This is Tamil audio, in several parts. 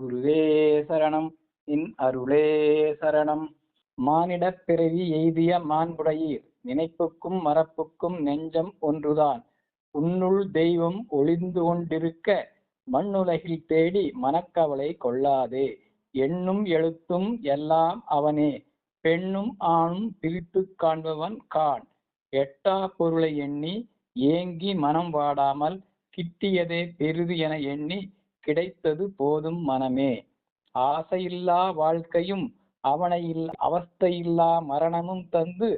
குருவே சரணம். இன் அருளே சரணம். மானிடப் பிறவி எய்திய மாண்புடையீர். நினைப்புக்கும் மரப்புக்கும் நெஞ்சம் ஒன்றுதான். உன்னுள் தெய்வம் ஒளிந்து கொண்டிருக்க மண்ணுலகில் தேடி மனக்கவலை கொள்ளாதே. எண்ணும் எழுத்தும் எல்லாம் அவனே. பெண்ணும் ஆணும் பிரித்துக் காண்பவன் காண் எட்டா பொருளை எண்ணி ஏங்கி மனம் வாடாமல் கிட்டியதே பெரிது என எண்ணி கிடைத்தது போதும் மனமே. ஆசையில்லா வாழ்க்கையும் அவனை அவஸ்தையில்லா மரணமும் தந்து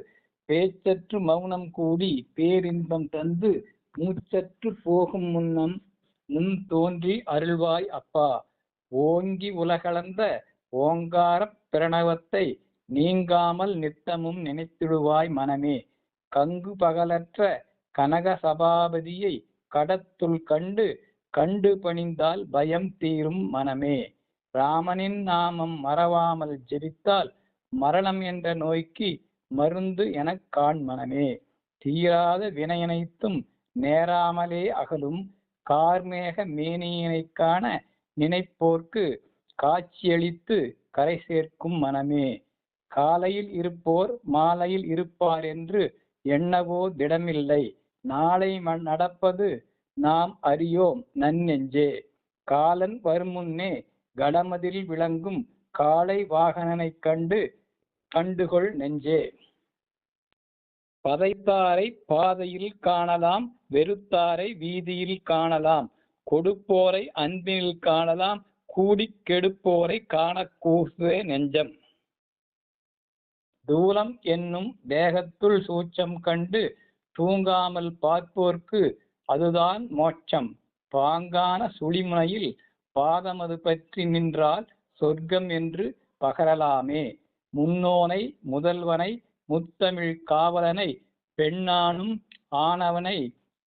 பேச்சற்று மௌனம் கூடி பேரின்பம் தந்து மூச்சற்று போகும் முன்னம் முன் தோன்றி அருள்வாய் அப்பா. ஓங்கி உலகளந்த ஓங்கார பிரணவத்தை நீங்காமல் நித்தமும் நினைத்திடுவாய் மனமே. கங்கு பகலற்ற கனக சபாபதியை கடத்துள் கண்டு கண்டு பணிந்தால் பயம் தீரும் மனமே. ராமனின் நாமம் மறவாமல் ஜெபித்தால் மரணம் என்ற நோய்க்கு மருந்து எனக் காண் மனமே. தீராத வினையனைத்தும் நேராமலே அகலும். கார்மேக மேனியினைக்கான நினைப்போர்க்கு காட்சியளித்து கரை சேர்க்கும் மனமே. காலையில் இருப்போர் மாலையில் இருப்பார் என்று எண்ணவோ திடமில்லை. நாளை நடப்பது நாம் அறியோம் நன்னெஞ்சே. காலன் வருமுன்னே கடமதில் விளங்கும் காளை வாகனனைக் கண்டு கண்டுகொள் நெஞ்சே. பதைத்தாரை பாதையில் காணலாம் வெறுத்தாரை வீதியில் காணலாம் கொடுப்போரை அன்பினில் காணலாம் கூடி கெடுப்போரை காணக்கூசே நெஞ்சம். தூலம் என்னும் தேகத்துள் சூச்சம் கண்டு தூங்காமல் பார்ப்போர்க்கு அதுதான் மோட்சம். பாங்கான சுழிமுனையில் பாதமது பற்றி நின்றால் சொர்க்கம் என்று பகரலாமே. முன்னோனை முதல்வனை முத்தமிழ் காவலனை பெண்ணானும் ஆனவனை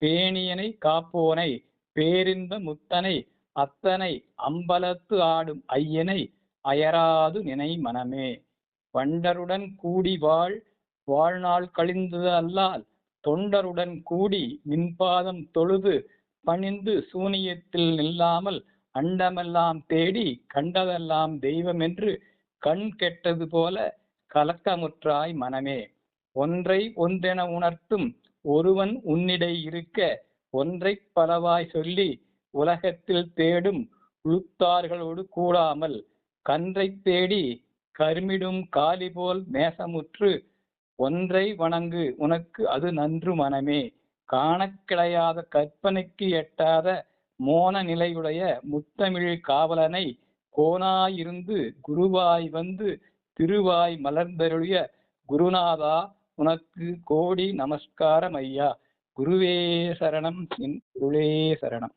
பேணியனை காப்போனை பேரின்ப முத்தனை அத்தனை அம்பலத்து ஆடும் ஐயனை அயராது நினை மனமே. வண்டருடன் கூடி வாழ் வாழ்நாள் கழிந்தது அல்லால் தொண்டருடன் கூடி மின்பாதம் தொழுது பணிந்து சூனியத்தில் நில்லாமல் அண்டமெல்லாம் தேடி கண்டதெல்லாம் தெய்வம் என்று கண் கெட்டது போல கலக்கமுற்றாய் மனமே. ஒன்றை ஒன்றென உணர்த்தும் ஒருவன் உன்னிடை இருக்க ஒன்றை பலவாய் சொல்லி உலகத்தில் தேடும் உளுத்தார்களோடு கூடாமல் கன்றை தேடி கருமிடும் காலி போல் மேசமுற்று ஒன்றை வணங்கு உனக்கு அது நன்று மனமே. காணக்கிடையாத கற்பனைக்கு எட்டாத மோன நிலையுடைய முத்தமிழ் காவலனை கோனாயிருந்து குருவாய் வந்து திருவாய் மலர்ந்தருளிய குருநாதா உனக்கு கோடி நமஸ்காரம் ஐயா குருவே சரணம் என் குருளே சரணம்.